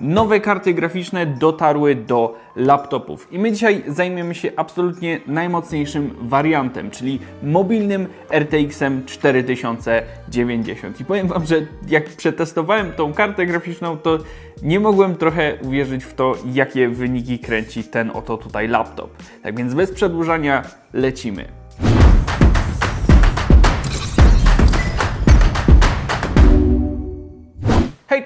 nowe karty graficzne dotarły do laptopów. I my dzisiaj zajmiemy się absolutnie najmocniejszym wariantem, czyli mobilnym RTX 4090. I powiem Wam, że jak przetestowałem tą kartę graficzną, to nie mogłem trochę uwierzyć w to, jakie wyniki kręci ten oto tutaj laptop. Tak więc bez przedłużania lecimy.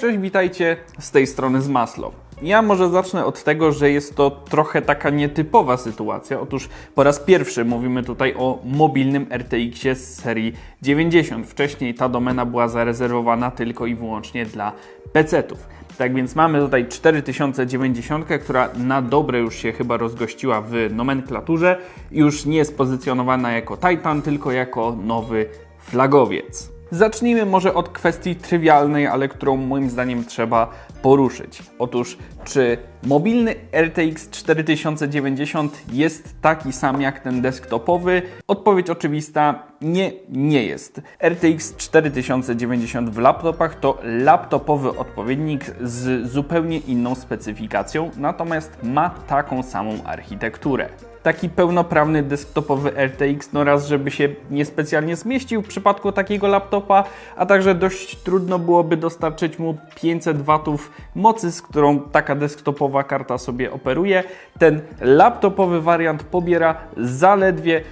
Cześć, witajcie z tej strony z Maslow. Ja może zacznę od tego, że jest to trochę taka nietypowa sytuacja. Otóż po raz pierwszy mówimy tutaj o mobilnym RTX z serii 90. Wcześniej ta domena była zarezerwowana tylko i wyłącznie dla PC-ów. Tak więc mamy tutaj 4090, która na dobre już się chyba rozgościła w nomenklaturze. Już nie jest pozycjonowana jako Titan, tylko jako nowy flagowiec. Zacznijmy może od kwestii trywialnej, ale którą moim zdaniem trzeba poruszyć. Otóż, czy mobilny RTX 4090 jest taki sam jak ten desktopowy? Odpowiedź oczywista: nie, nie jest. RTX 4090 w laptopach to laptopowy odpowiednik z zupełnie inną specyfikacją, natomiast ma taką samą architekturę taki pełnoprawny desktopowy RTX, no raz, żeby się niespecjalnie zmieścił w przypadku takiego laptopa, a także dość trudno byłoby dostarczyć mu 500 watów mocy, z którą taka desktopowa karta sobie operuje. Ten laptopowy wariant pobiera zaledwie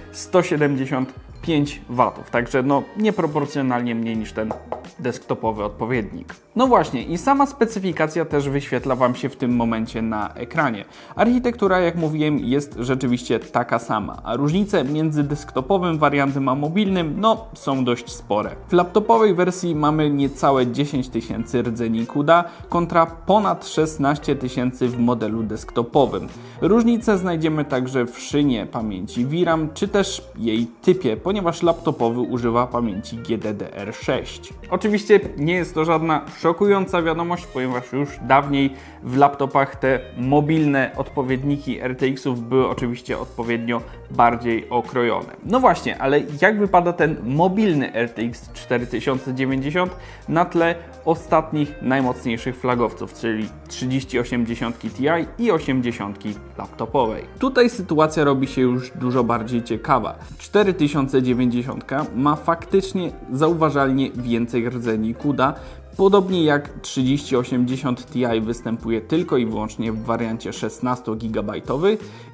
175 watów, także no nieproporcjonalnie mniej niż ten desktopowy odpowiednik. No właśnie, i sama specyfikacja też wyświetla Wam się w tym momencie na ekranie. Architektura, jak mówiłem, jest rzeczywiście taka sama, a różnice między desktopowym wariantem a mobilnym, no, są dość spore. W laptopowej wersji mamy niecałe 10 tysięcy rdzeni CUDA kontra ponad 16 tysięcy w modelu desktopowym. Różnice znajdziemy także w szynie pamięci VRAM, czy też jej typie, ponieważ laptopowy używa pamięci GDDR6. Oczywiście nie jest to żadna szokująca wiadomość, ponieważ już dawniej w laptopach te mobilne odpowiedniki RTX-ów były oczywiście odpowiednio bardziej okrojone. No właśnie, ale jak wypada ten mobilny RTX 4090 na tle ostatnich najmocniejszych flagowców, czyli 3080 Ti i 80 laptopowej. Tutaj sytuacja robi się już dużo bardziej ciekawa. 4090 ma faktycznie zauważalnie więcej rdzeni. CUDA, Podobnie jak 3080 Ti występuje tylko i wyłącznie w wariancie 16 GB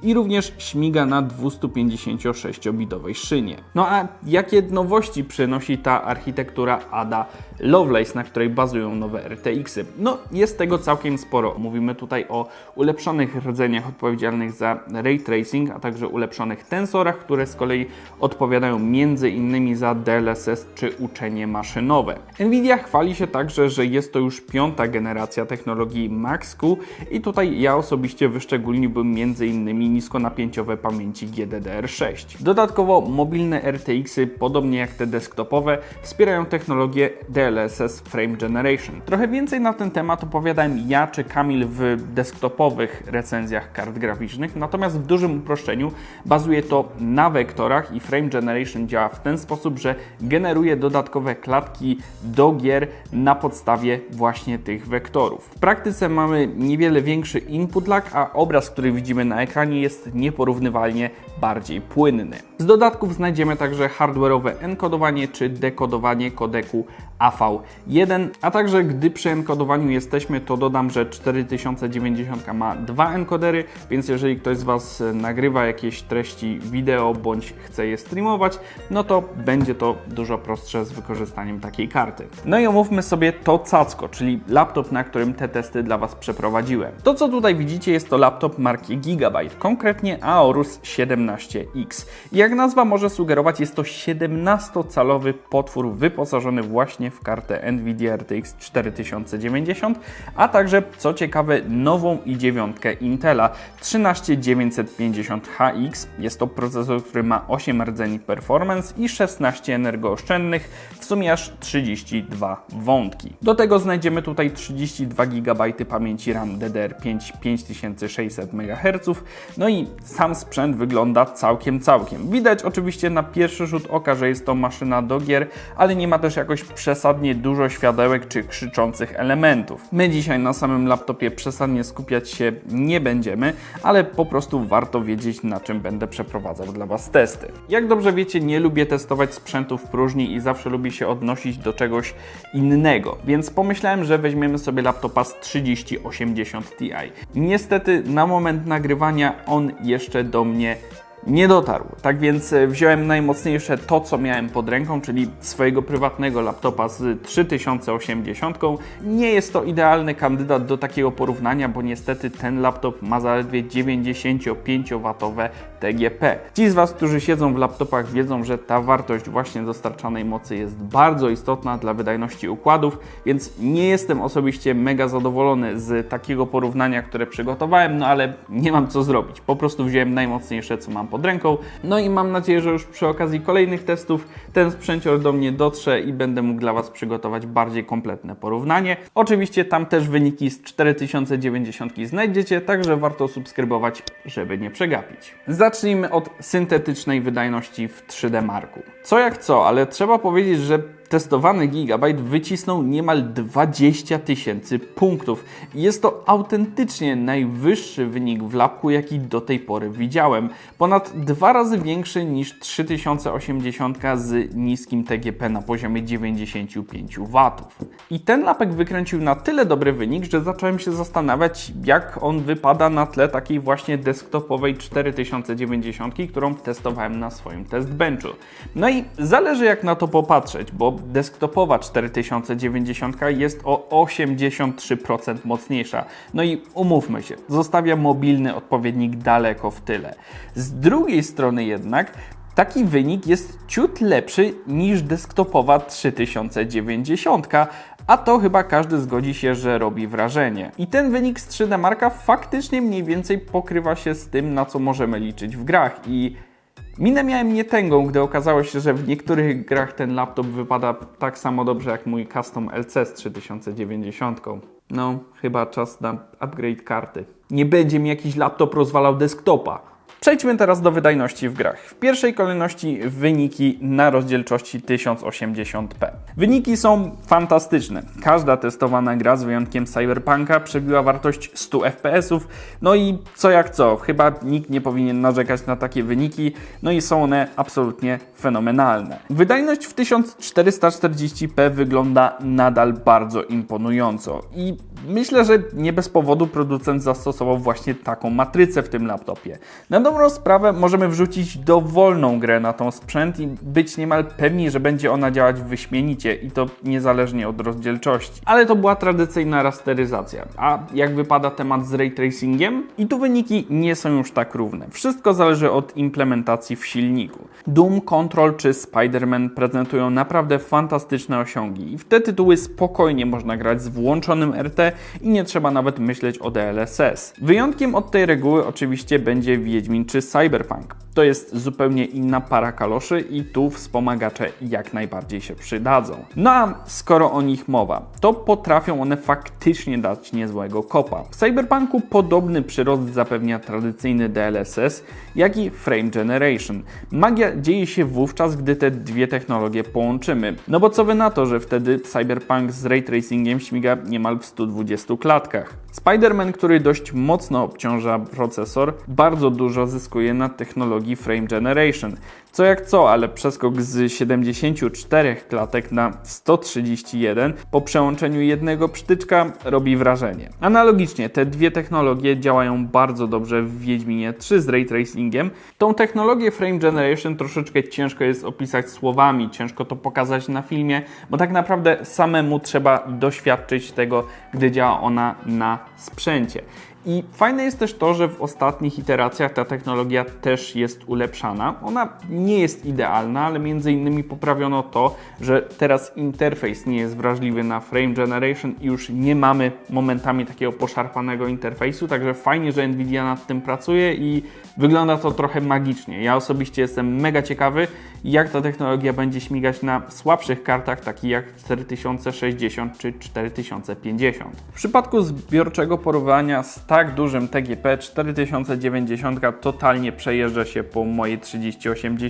i również śmiga na 256-bitowej szynie. No a jakie nowości przynosi ta architektura Ada Lovelace, na której bazują nowe RTX-y? No jest tego całkiem sporo. Mówimy tutaj o ulepszonych rdzeniach odpowiedzialnych za ray tracing, a także ulepszonych tensorach, które z kolei odpowiadają m.in. za DLSS czy uczenie maszynowe. Nvidia chwali się także, że jest to już piąta generacja technologii Max-Q i tutaj ja osobiście wyszczególniłbym m.in. niskonapięciowe pamięci GDDR6. Dodatkowo mobilne RTX-y, podobnie jak te desktopowe, wspierają technologię DLSS Frame Generation. Trochę więcej na ten temat opowiadałem ja czy Kamil w desktopowych recenzjach kart graficznych, natomiast w dużym uproszczeniu bazuje to na wektorach i Frame Generation działa w ten sposób, że generuje dodatkowe klatki do gier na podstawie właśnie tych wektorów. W praktyce mamy niewiele większy input lag, a obraz, który widzimy na ekranie jest nieporównywalnie bardziej płynny. Z dodatków znajdziemy także hardware'owe enkodowanie czy dekodowanie kodeku AV1, a także gdy przy enkodowaniu jesteśmy, to dodam, że 4090 ma dwa enkodery, więc jeżeli ktoś z Was nagrywa jakieś treści wideo bądź chce je streamować, no to będzie to dużo prostsze z wykorzystaniem takiej karty. No i omówmy sobie to cacko, czyli laptop, na którym te testy dla Was przeprowadziłem. To, co tutaj widzicie, jest to laptop marki Gigabyte, konkretnie Aorus 17X. I jak nazwa może sugerować, jest to 17-calowy potwór wyposażony właśnie w kartę Nvidia RTX 4090, a także, co ciekawe, nową i9 Intela 13950HX. Jest to procesor, który ma 8 rdzeni performance i 16 energooszczędnych, w sumie aż 32 wątki. Do tego znajdziemy tutaj 32 GB pamięci RAM DDR5 5600 MHz, no i sam sprzęt wygląda całkiem, całkiem. Widać oczywiście na pierwszy rzut oka, że jest to maszyna do gier, ale nie ma też jakoś przez przesadnie dużo światełek czy krzyczących elementów. My dzisiaj na samym laptopie przesadnie skupiać się nie będziemy, ale po prostu warto wiedzieć na czym będę przeprowadzał dla Was testy. Jak dobrze wiecie, nie lubię testować sprzętu w próżni i zawsze lubię się odnosić do czegoś innego, więc pomyślałem, że weźmiemy sobie laptopa z 3080 Ti. Niestety na moment nagrywania on jeszcze do mnie nie dotarł. Tak więc e, wziąłem najmocniejsze to, co miałem pod ręką, czyli swojego prywatnego laptopa z 3080. Nie jest to idealny kandydat do takiego porównania, bo niestety ten laptop ma zaledwie 95W TGP. Ci z Was, którzy siedzą w laptopach, wiedzą, że ta wartość właśnie dostarczanej mocy jest bardzo istotna dla wydajności układów, więc nie jestem osobiście mega zadowolony z takiego porównania, które przygotowałem, no ale nie mam co zrobić. Po prostu wziąłem najmocniejsze, co mam pod ręką. No i mam nadzieję, że już przy okazji kolejnych testów ten sprzęcior do mnie dotrze i będę mógł dla Was przygotować bardziej kompletne porównanie. Oczywiście tam też wyniki z 4090 znajdziecie, także warto subskrybować, żeby nie przegapić. Zacznijmy od syntetycznej wydajności w 3D Marku. Co jak co, ale trzeba powiedzieć, że testowany Gigabyte wycisnął niemal 20 tysięcy punktów. Jest to autentycznie najwyższy wynik w lapku, jaki do tej pory widziałem. Ponad dwa razy większy niż 3080 z niskim TGP na poziomie 95 W. I ten lapek wykręcił na tyle dobry wynik, że zacząłem się zastanawiać, jak on wypada na tle takiej właśnie desktopowej 4090, którą testowałem na swoim testbenchu. No i zależy jak na to popatrzeć, bo desktopowa 4090 jest o 83% mocniejsza. No i umówmy się, zostawia mobilny odpowiednik daleko w tyle. Z drugiej strony jednak Taki wynik jest ciut lepszy niż desktopowa 3090, a to chyba każdy zgodzi się, że robi wrażenie. I ten wynik z 3D Marka faktycznie mniej więcej pokrywa się z tym, na co możemy liczyć w grach i Minę miałem nietęgą, gdy okazało się, że w niektórych grach ten laptop wypada tak samo dobrze jak mój custom LC z 3090. No, chyba czas na upgrade karty. Nie będzie mi jakiś laptop rozwalał desktopa. Przejdźmy teraz do wydajności w grach. W pierwszej kolejności wyniki na rozdzielczości 1080p. Wyniki są fantastyczne. Każda testowana gra z wyjątkiem Cyberpunka przebiła wartość 100 fps, no i co jak co, chyba nikt nie powinien narzekać na takie wyniki, no i są one absolutnie fenomenalne. Wydajność w 1440p wygląda nadal bardzo imponująco i myślę, że nie bez powodu producent zastosował właśnie taką matrycę w tym laptopie. Dobrą sprawę możemy wrzucić dowolną grę na tą sprzęt i być niemal pewni, że będzie ona działać wyśmienicie i to niezależnie od rozdzielczości. Ale to była tradycyjna rasteryzacja. A jak wypada temat z ray tracingiem? I tu wyniki nie są już tak równe. Wszystko zależy od implementacji w silniku. Doom, Control czy Spider-Man prezentują naprawdę fantastyczne osiągi i w te tytuły spokojnie można grać z włączonym RT i nie trzeba nawet myśleć o DLSS. Wyjątkiem od tej reguły oczywiście będzie Wiedźmin czy Cyberpunk. To jest zupełnie inna para kaloszy i tu wspomagacze jak najbardziej się przydadzą. No a skoro o nich mowa, to potrafią one faktycznie dać niezłego kopa. W Cyberpunku podobny przyrost zapewnia tradycyjny DLSS, jak i Frame Generation. Magia dzieje się wówczas, gdy te dwie technologie połączymy. No bo co wy na to, że wtedy Cyberpunk z ray tracingiem śmiga niemal w 120 klatkach. Spider-Man, który dość mocno obciąża procesor, bardzo dużo zyskuje na technologii Frame Generation. Co jak co, ale przeskok z 74 klatek na 131 po przełączeniu jednego przytyczka robi wrażenie. Analogicznie te dwie technologie działają bardzo dobrze w Wiedźminie 3 z Ray Tracingiem. Tą technologię Frame Generation troszeczkę ciężko jest opisać słowami, ciężko to pokazać na filmie, bo tak naprawdę samemu trzeba doświadczyć tego, gdy działa ona na sprzęcie. I fajne jest też to, że w ostatnich iteracjach ta technologia też jest ulepszana. Ona nie jest idealna, ale między innymi poprawiono to, że teraz interfejs nie jest wrażliwy na frame generation i już nie mamy momentami takiego poszarpanego interfejsu, także fajnie, że Nvidia nad tym pracuje i wygląda to trochę magicznie. Ja osobiście jestem mega ciekawy, jak ta technologia będzie śmigać na słabszych kartach, takich jak 4060 czy 4050. W przypadku zbiorczego porównania z tak dużym TGP 4090 totalnie przejeżdża się po mojej 3080.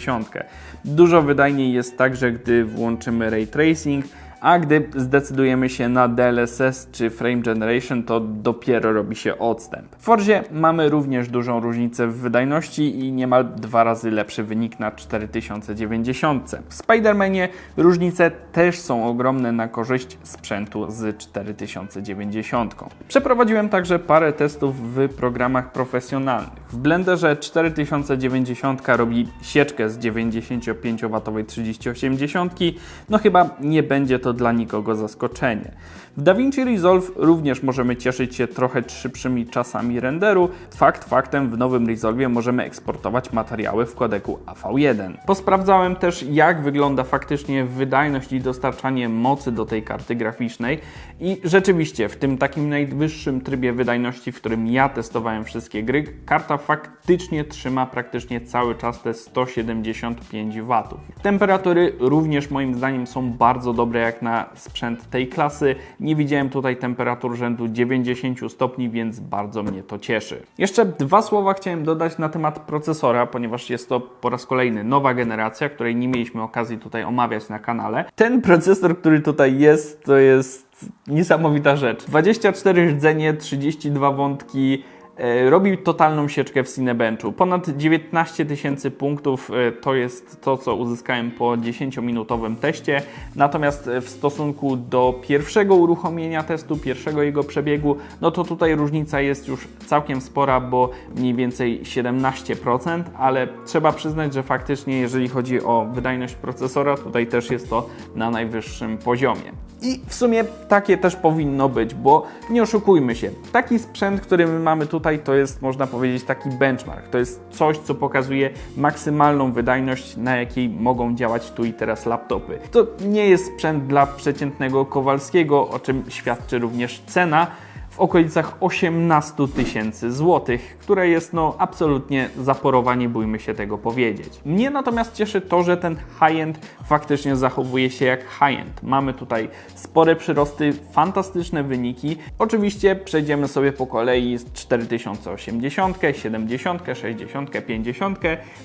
Dużo wydajniej jest także, gdy włączymy ray tracing, a gdy zdecydujemy się na DLSS czy Frame Generation, to dopiero robi się odstęp. W Forzie mamy również dużą różnicę w wydajności i niemal dwa razy lepszy wynik na 4090. W Spider-Manie różnice też są ogromne na korzyść sprzętu z 4090. Przeprowadziłem także parę testów w programach profesjonalnych. W Blenderze 4090 robi sieczkę z 95W 3080, no chyba nie będzie to dla nikogo zaskoczenie. W DaVinci Resolve również możemy cieszyć się trochę szybszymi czasami renderu. Fakt faktem w nowym Resolve możemy eksportować materiały w kodeku AV1. Posprawdzałem też jak wygląda faktycznie wydajność i dostarczanie mocy do tej karty graficznej i rzeczywiście w tym takim najwyższym trybie wydajności, w którym ja testowałem wszystkie gry, karta faktycznie trzyma praktycznie cały czas te 175 W. Temperatury również moim zdaniem są bardzo dobre jak na sprzęt tej klasy. Nie widziałem tutaj temperatur rzędu 90 stopni, więc bardzo mnie to cieszy. Jeszcze dwa słowa chciałem dodać na temat procesora, ponieważ jest to po raz kolejny nowa generacja, której nie mieliśmy okazji tutaj omawiać na kanale. Ten procesor, który tutaj jest, to jest niesamowita rzecz. 24 rdzenie, 32 wątki, e, robi totalną sieczkę w Cinebenchu. Ponad 19 tysięcy punktów e, to jest to, co uzyskałem po 10-minutowym teście. Natomiast e, w stosunku do pierwszego uruchomienia testu, pierwszego jego przebiegu, no to tutaj różnica jest już całkiem spora, bo mniej więcej 17%, ale trzeba przyznać, że faktycznie jeżeli chodzi o wydajność procesora, tutaj też jest to na najwyższym poziomie. I w sumie takie też powinno być, bo nie oszukujmy się, taki sprzęt, który my mamy tutaj, to jest można powiedzieć taki benchmark. To jest coś, co pokazuje maksymalną wydajność, na jakiej mogą działać tu i teraz laptopy. To nie jest sprzęt dla przeciętnego Kowalskiego, o czym świadczy również cena w okolicach 18 tysięcy złotych, które jest no absolutnie zaporowa, nie bójmy się tego powiedzieć. Mnie natomiast cieszy to, że ten high-end faktycznie zachowuje się jak high-end. Mamy tutaj spore przyrosty, fantastyczne wyniki. Oczywiście przejdziemy sobie po kolei z 4080, 70, 60, 50.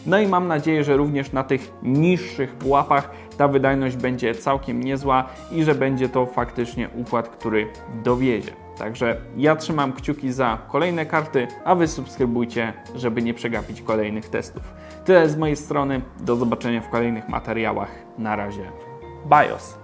No i mam nadzieję, że również na tych niższych pułapach ta wydajność będzie całkiem niezła i że będzie to faktycznie układ, który dowiezie. Także ja trzymam kciuki za kolejne karty, a Wy subskrybujcie, żeby nie przegapić kolejnych testów. Tyle z mojej strony. Do zobaczenia w kolejnych materiałach. Na razie. BIOS.